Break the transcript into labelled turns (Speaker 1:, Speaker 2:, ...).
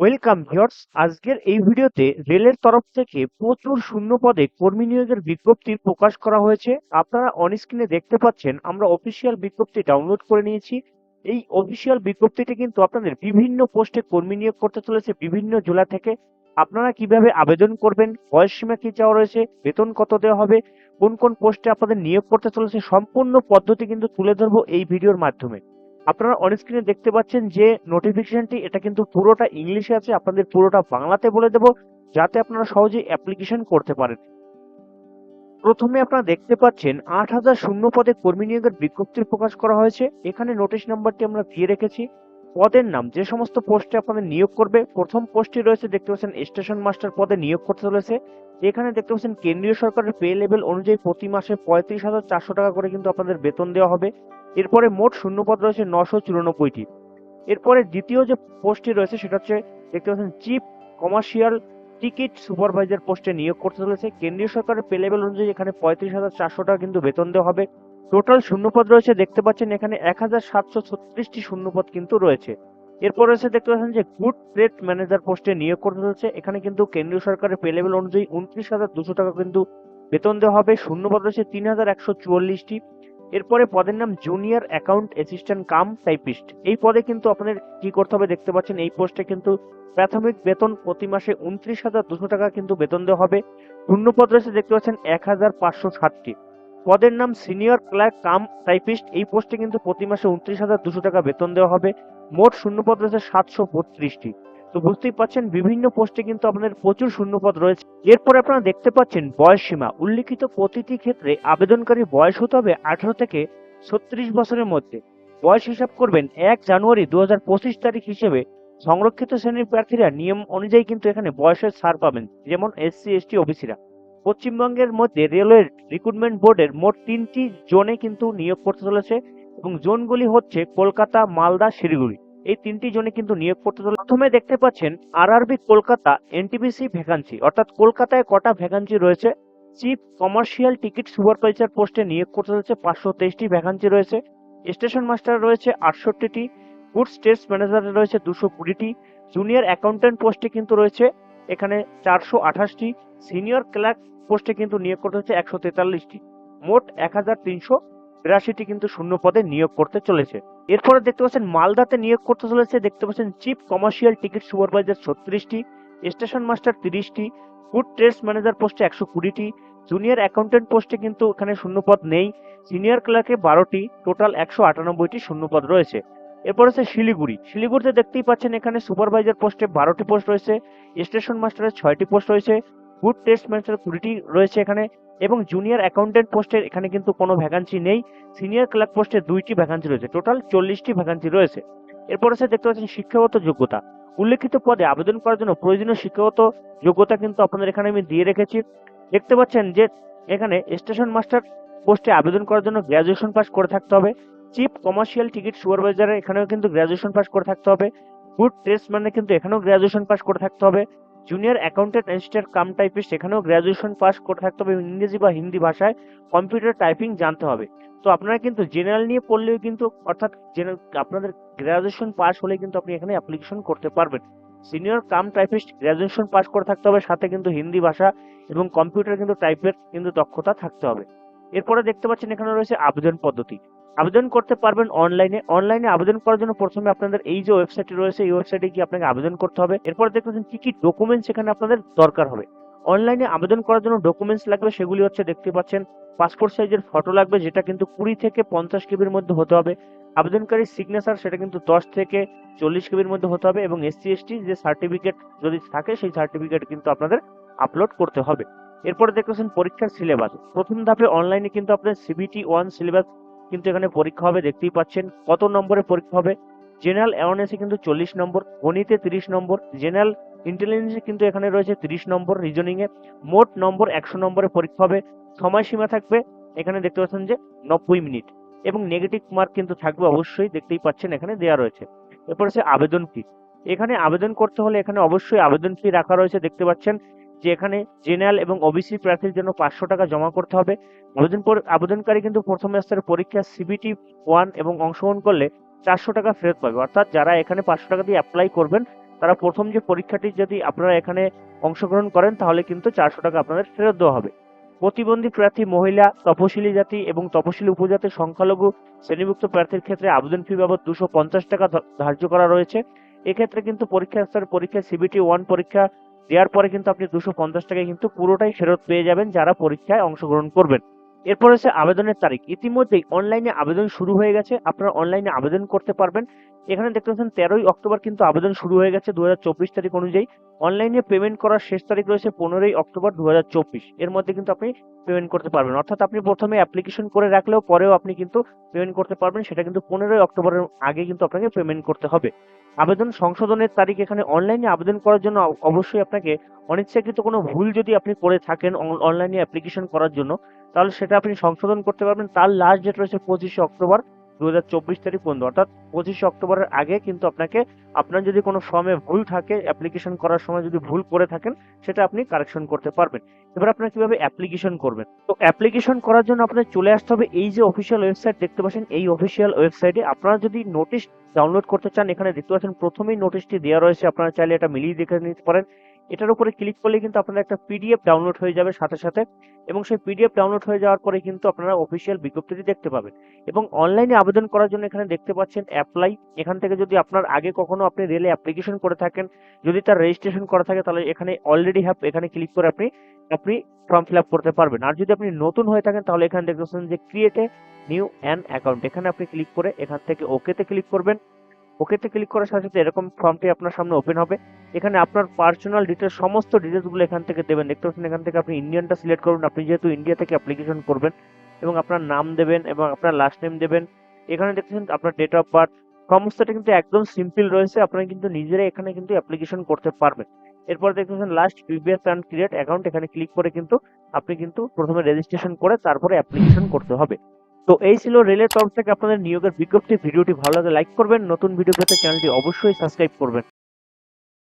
Speaker 1: Welcome viewers আজকের এই ভিডিওতে রেলের তরফ থেকে প্রচুর শূন্য পদে কর্মী নিয়োগের বিজ্ঞপ্তি প্রকাশ করা হয়েছে। আপনারা অন স্ক্রিনে দেখতে পাচ্ছেন, আমরা অফিসিয়াল বিজ্ঞপ্তি ডাউনলোড করে নিয়েছি। এই অফিসিয়াল বিজ্ঞপ্তিটি কিন্তু আপনাদের বিভিন্ন পোস্টে কর্মী নিয়োগ করতে চলেছে বিভিন্ন জেলা থেকে। আপনারা কীভাবে আবেদন করবেন, বয়স সীমা কি চাওয়া রয়েছে, বেতন কত দেওয়া হবে, কোন কোন পোস্টে আপনাদের নিয়োগ করতে চলেছে, সম্পূর্ণ পদ্ধতি কিন্তু তুলে ধরবো এই ভিডিওর মাধ্যমে। আপনারা অন স্ক্রিনে দেখতে পাচ্ছেন যে নোটিফিকেশনটি এটা কিন্তু পুরোটা ইংলিশে আছে, আপনাদের পুরোটা বাংলাতে বলে দেব, যাতে আপনারা সহজে অ্যাপ্লিকেশন করতে পারেন। প্রথমে আপনারা দেখতে পাচ্ছেন, আট হাজার শূন্য পদে কর্মী নিয়োগের বিজ্ঞপ্তি প্রকাশ করা হয়েছে। এখানে নোটিশ নাম্বারটি আমরা দিয়ে রেখেছি। পদের নাম, যে সমস্ত পোস্টে আপনাদের নিয়োগ করবে, প্রথম পোস্টটি রয়েছে, দেখতে পাচ্ছেন, স্টেশন মাস্টার পদে নিয়োগ করতে চলেছে। এখানে দেখতে পাচ্ছেন, কেন্দ্রীয় সরকারের পে লেভেল অনুযায়ী প্রতি মাসে পঁয়ত্রিশ হাজার চারশো টাকা করে কিন্তু আপনাদের বেতন দেওয়া হবে। এরপরে মোট শূন্যপদ রয়েছে নশো চুরানব্বইটি। এরপরে দ্বিতীয় যে পোস্টটি রয়েছে, সেটা হচ্ছে, দেখতে পাচ্ছেন, চিফ কমার্শিয়াল টিকিট সুপারভাইজার পোস্টে নিয়োগ করতে চলেছে। কেন্দ্রীয় সরকারের পে লেভেল অনুযায়ী এখানে পঁয়ত্রিশ হাজার চারশো টাকা কিন্তু বেতন দেওয়া হবে। টোটাল শূন্যপদ রয়েছে, দেখতে পাচ্ছেন এখানে এক হাজার সাতশো ছত্রিশটি শূন্যপদ কিন্তু রয়েছে। এরপর রয়েছে, দেখতে পাচ্ছেন যে গুড ট্রেড ম্যানেজার পোস্টে নিয়োগ করতে চলেছে এখানে কিন্তু কেন্দ্রীয় সরকারের পে লেভেল অনুযায়ী উনত্রিশ হাজার দুশো টাকা কিন্তু বেতন দেওয়া হবে। শূন্যপদ রয়েছে তিন হাজার একশো চুয়াল্লিশটি। এরপরে পদের নাম junior account assistant cum typist এই পদে কিন্তু আপনাদের কি করতে হবে, দেখতে পাচ্ছেন এই পোস্টে কিন্তু প্রাথমিক বেতন প্রতি মাসে উনত্রিশ হাজার দুশো টাকা কিন্তু বেতন দেওয়া হবে। শূন্য পদ রয়েছে, দেখতে পাচ্ছেন এক হাজার পাঁচশো ষাটটি। পদের নাম সিনিয়র ক্লার্ক কাম টাইপিস্ট এই পোস্টে কিন্তু প্রতি মাসে উনত্রিশ হাজার দুশো টাকা বেতন দেওয়া হবে। মোট শূন্য পদ রয়েছে সাতশো বত্রিশটি। তো বুঝতেই পাচ্ছেন, বিভিন্ন পোস্টে কিন্তু আপনাদের প্রচুর শূন্যপদ রয়েছে। এরপরে আপনারা দেখতে পাচ্ছেন বয়স সীমা উল্লিখিত প্রতিটি ক্ষেত্রে আবেদনকারী বয়স হতে হবে আঠারো থেকে ছত্রিশ বছরের মধ্যে। বয়স হিসাব করবেন এক জানুয়ারি দু হাজার পঁচিশ তারিখ হিসেবে। সংরক্ষিত শ্রেণির প্রার্থীরা নিয়ম অনুযায়ী কিন্তু এখানে বয়সের ছাড় পাবেন, যেমন এসসি, এসটি, ওবিসিরা। পশ্চিমবঙ্গের মধ্যে রেলওয়ের রিক্রুটমেন্ট বোর্ডের মোট তিনটি জোনে কিন্তু নিয়োগ করতে চলেছে এবং জোনগুলি হচ্ছে কলকাতা, মালদা, শিলিগুড়ি। এই তিনটি জনে কিন্তু নিয়োগ করতে চলে প্রথমে দেখতে পাচ্ছেন আরআরবি কলকাতা এনটিপিসি ভ্যাকান্সি অর্থাৎ কলকাতায় কটা ভ্যাকান্সি রয়েছে? চিফ কমার্শিয়াল টিকিট সুপারভাইজার পোস্টে নিয়োগ করতে চলেছে পাঁচশো তেইশটি ভ্যাকান্সি রয়েছে। স্টেশন মাস্টার রয়েছে আটষট্টিটি গুড স্টেটস ম্যানেজার রয়েছে দুশো কুড়িটি জুনিয়র অ্যাকাউন্ট্যান্ট পোস্টে কিন্তু রয়েছে এখানে চারশো আঠাশটি সিনিয়র ক্লার্ক পোস্টে কিন্তু নিয়োগ করতে হচ্ছে একশো তেতাল্লিশটি। মোট এক হাজার তিনশো বিরাশিটি কিন্তু শূন্য পদে নিয়োগ করতে চলেছে। এরপরে দেখতে পাচ্ছেন, মালদাতে নিয়োগ করতে চলেছে, দেখতে পাচ্ছেন, চিফ কমার্শিয়াল টিকিট সুপারভাইজার ছত্রিশটি, স্টেশন মাস্টার তিরিশটি, ফুড ট্রেডস ম্যানেজার পোস্টে একশো কুড়িটি, জুনিয়র অ্যাকাউন্টেন্ট পোস্টে কিন্তু এখানে শূন্যপদ নেই, সিনিয়র ক্লার্কে বারোটি, টোটাল একশো আটানব্বইটি শূন্যপদ রয়েছে। এরপর আছে শিলিগুড়ি। শিলিগুড়িতে দেখতেই পাচ্ছেন, এখানে সুপারভাইজার পোস্টে বারোটি পোস্ট রয়েছে, স্টেশন মাস্টারের ছয়টি পোস্ট রয়েছে ফুড টেস্ট ম্যানেজার কুড়িটি রয়েছে এখানে এবং জুনিয়র অ্যাকাউন্টেন্ট পোস্টের এখানে কিন্তু কোনো ভ্যাকান্সি নেই। সিনিয়র ক্লার্ক পোস্টে দুইটি ভ্যাকান্সি রয়েছে। টোটাল চল্লিশটি ভ্যাকান্সি রয়েছে। এরপর আছে দেখতে পাচ্ছেন শিক্ষাগত যোগ্যতা। উল্লেখিত পদে আবেদন করার জন্য প্রয়োজনীয় শিক্ষাগত যোগ্যতা কিন্তু আপনাদের এখানে আমি দিয়ে রেখেছি। দেখতে পাচ্ছেন যে এখানে স্টেশন মাস্টার পোস্টে আবেদন করার জন্য গ্র্যাজুয়েশন পাস করে থাকতে হবে। চিফ কমার্শিয়াল টিকিট সুপারভাইজারে এখানেও কিন্তু গ্র্যাজুয়েশন পাস করে থাকতে হবে। গুড টেস্ট মানে কিন্তু এখানেও গ্র্যাজুয়েশন পাস করে থাকতে হবে। Junior accountant assistant cum typist সেখানেও গ্র্যাজুয়েশন পাস করে থাকতে হবে ইংরেজি বা হিন্দি ভাষায় কম্পিউটার টাইপিং জানতে হবে। তো আপনারা কিন্তু জেনারেল নিয়ে পড়লেও কিন্তু, অর্থাৎ আপনাদের গ্র্যাজুয়েশন পাস হলে কিন্তু আপনি এখানে অ্যাপ্লিকেশন করতে পারবেন। Senior cum typist graduation pass করে থাকতে হবে, সাথে কিন্তু হিন্দি ভাষা এবং কম্পিউটার কিন্তু টাইপের কিন্তু দক্ষতা থাকতে হবে। এরপরে দেখতে পাচ্ছেন এখানে রয়েছে আবেদন পদ্ধতি। আবেদন করতে পারবেন অনলাইনে অনলাইনে আবেদন করার জন্য প্রথমে আপনাদের এই যে ওয়েবসাইটটি রয়েছে, এই ওয়েবসাইটে গিয়ে আপনাকে আবেদন করতে হবে। এরপর পাচ্ছেন কি কি ডকুমেন্টস এখানে আপনাদের দরকার হবে। অনলাইনে আবেদন করার জন্য ডকুমেন্টস লাগবে, সেগুলি হচ্ছে দেখতে পাচ্ছেন পাসপোর্ট সাইজের ফটো লাগবে, যেটা কিন্তু কুড়ি থেকে পঞ্চাশ কেবির মধ্যে হতে হবে। আবেদনকারীর সিগনেচার সেটা কিন্তু দশ থেকে চল্লিশ কেবির মধ্যে হতে হবে এবং এসসি এসটি যে সার্টিফিকেট যদি থাকে, সেই সার্টিফিকেট কিন্তু আপনাদের আপলোড করতে হবে। এরপরে দেখতেছেন পরীক্ষার সিলেবাস প্রথম ধাপে অনলাইনে কিন্তু আপনাদের সিবিটি ওয়ান সিলেবাস কিন্তু এখানে পরীক্ষা হবে, দেখতেই পাচ্ছেন। কত নম্বরের পরীক্ষা হবে? জেনারেল অ্যাওয়ারনেসে কিন্তু চল্লিশ নম্বর, গণিতে তিরিশ নম্বর জেনারেল ইন্টেলিজেন্সে কিন্তু এখানে রয়েছে তিরিশ নম্বর রিজনিং এ। মোট নম্বর একশো নম্বরের পরীক্ষা হবে। সময়সীমা থাকবে, এখানে দেখতে পাচ্ছেন যে নব্বই মিনিট। এবং নেগেটিভ মার্ক কিন্তু থাকবে অবশ্যই, দেখতেই পাচ্ছেন এখানে দেওয়া রয়েছে। এরপর হচ্ছে আবেদন ফি এখানে আবেদন করতে হলে এখানে অবশ্যই আবেদন ফি রাখা রয়েছে, দেখতে পাচ্ছেন। যে এখানে জেনারেল এবং ওবিসি প্রার্থীর জন্য পাঁচশো টাকা জমা করতে হবে। আবেদন আবেদনকারী কিন্তু প্রথম স্তরের পরীক্ষা সিবিটি ওয়ান এবং অংশগ্রহণ করলে চারশো টাকা ফেরত পাবে। অর্থাৎ যারা এখানে পাঁচশো টাকা দিয়ে অ্যাপ্লাই করবেন, তারা প্রথম যে পরীক্ষাটি যদি আপনারা এখানে অংশগ্রহণ করেন, তাহলে কিন্তু চারশো টাকা আপনাদের ফেরত দেওয়া হবে। প্রতিবন্ধী প্রার্থী, মহিলা, তপশিলি জাতি এবং তপশিলি উপজাতির সংখ্যালঘু শ্রেণীভুক্ত প্রার্থীর ক্ষেত্রে আবেদন ফি বাবদ দুশো পঞ্চাশ টাকা ধার্য করা রয়েছে। এক্ষেত্রে কিন্তু পরীক্ষা স্তরের পরীক্ষা সিবিটি ওয়ান পরীক্ষা দেওয়ার পরে কিন্তু আপনি দুশো পঞ্চাশ টাকায় কিন্তু পুরোটাই ফেরত পেয়ে যাবেন যারা পরীক্ষায় অংশগ্রহণ করবেন। এরপর হচ্ছে আবেদনের তারিখ। ইতিমধ্যেই অনলাইনে আবেদন শুরু হয়ে গেছে। আপনারা অনলাইনে আবেদন করতে পারবেন। এখানে দেখতে পাচ্ছেন, তেরোই অক্টোবর কিন্তু আবেদন শুরু হয়ে গেছে দু হাজার চব্বিশ তারিখ অনুযায়ী। অনলাইনে পেমেন্ট করার শেষ তারিখ রয়েছে পনেরোই অক্টোবর দু হাজার চব্বিশ। এর মধ্যে কিন্তু আপনি পেমেন্ট করতে পারবেন। অর্থাৎ আপনি প্রথমে অ্যাপ্লিকেশন করে রাখলেও পরেও আপনি কিন্তু পেমেন্ট করতে পারবেন। সেটা কিন্তু পনেরোই অক্টোবরের আগে কিন্তু আপনাকে পেমেন্ট করতে হবে। আবেদন সংশোধনের তারিখ এখানে অনলাইনে আবেদন করার জন্য অবশ্যই আপনাকে অনিচ্ছাকৃত কোনো ভুল যদি আপনি করে থাকেন অনলাইনে অ্যাপ্লিকেশন করার জন্য তাহলে সেটা আপনি সংশোধন করতে পারবেন। তার লাস্ট ডেট রয়েছে পঁচিশে অক্টোবর দু হাজার চব্বিশ তারিখ পর্যন্ত। অর্থাৎ পঁচিশে অক্টোবরের আগে কিন্তু আপনাকে আপনার যদি কোনো ফর্মে ভুল থাকে অ্যাপ্লিকেশন করার সময় যদি ভুল করে থাকেন, সেটা আপনি কারেকশন করতে পারবেন। এবার আপনার কীভাবে অ্যাপ্লিকেশন করবেন? তো অ্যাপ্লিকেশন করার জন্য আপনার চলে আসতে হবে এই যে অফিসিয়াল ওয়েবসাইট দেখতে পাচ্ছেন এই অফিসিয়াল ওয়েবসাইটে আপনারা যদি নোটিশ ডাউনলোড করতে চান, এখানে দেখতে পাচ্ছেন প্রথমেই নোটিশটি দেওয়া রয়েছে। আপনারা চাইলে এটা মিলিয়ে দেখে নিতে পারেন। এটার উপরে ক্লিক করলে কিন্তু আপনার একটা পিডিএফ ডাউনলোড হয়ে যাবে সাথে সাথে এবং সেই পিডিএফ ডাউনলোড হয়ে যাওয়ার পরে কিন্তু আপনারা অফিসিয়াল বিজ্ঞপ্তিটি দেখতে পাবেন। এবং অনলাইনে আবেদন করার জন্য এখানে দেখতে পাচ্ছেন অ্যাপ্লাই এখান থেকে যদি আপনার আগে কখনো আপনি রেলে অ্যাপ্লিকেশন করে থাকেন, যদি তার রেজিস্ট্রেশন করা থাকে তাহলে এখানে অলরেডি হ্যাপ এখানে ক্লিক করে আপনি আপনি ফর্ম ফিল আপ করতে পারবেন। আর যদি আপনি নতুন হয়ে থাকেন তাহলে এখানে দেখতে পাচ্ছেন যে ক্রিয়েটে নিউ অ্যান অ্যাকাউন্ট এখানে আপনি ক্লিক করে এখান থেকে ওকেতে ক্লিক করবেন। ওকেতে ক্লিক করার সাথে সাথে এরকম ফর্মটি আপনার সামনে ওপেন হবে। এখানে আপনার পার্সোনাল ডিটেলস সমস্ত ডিটেলসগুলো এখান থেকে দেবেন। দেখতে পাচ্ছেন এখান থেকে আপনি ইন্ডিয়ানটা সিলেক্ট করুন। আপনি যেহেতু ইন্ডিয়া থেকে অ্যাপ্লিকেশন করবেন এবং আপনার নাম দেবেন এবং আপনার লাস্ট নেম দেবেন, এখানে দেখতেছেন আপনার ডেট অফ বার্থ সমস্তটা কিন্তু একদম সিম্পল রয়েছে। আপনারা কিন্তু নিজেরাই এখানে কিন্তু অ্যাপ্লিকেশন করতে পারবেন। এরপর দেখতেছেন last previous and create account এখানে ক্লিক করে কিন্তু আপনি কিন্তু প্রথমে রেজিস্ট্রেশন করে তারপরে অ্যাপ্লিকেশন করতে হবে। তো এই ছিল রেলের তরফ থেকে আপনাদের নিয়োগের বিজ্ঞপ্তি। ভিডিওটি ভালো লাগে লাইক করবেন। নতুন ভিডিও পেতে চ্যানেলটি অবশ্যই সাবস্ক্রাইব করবেন।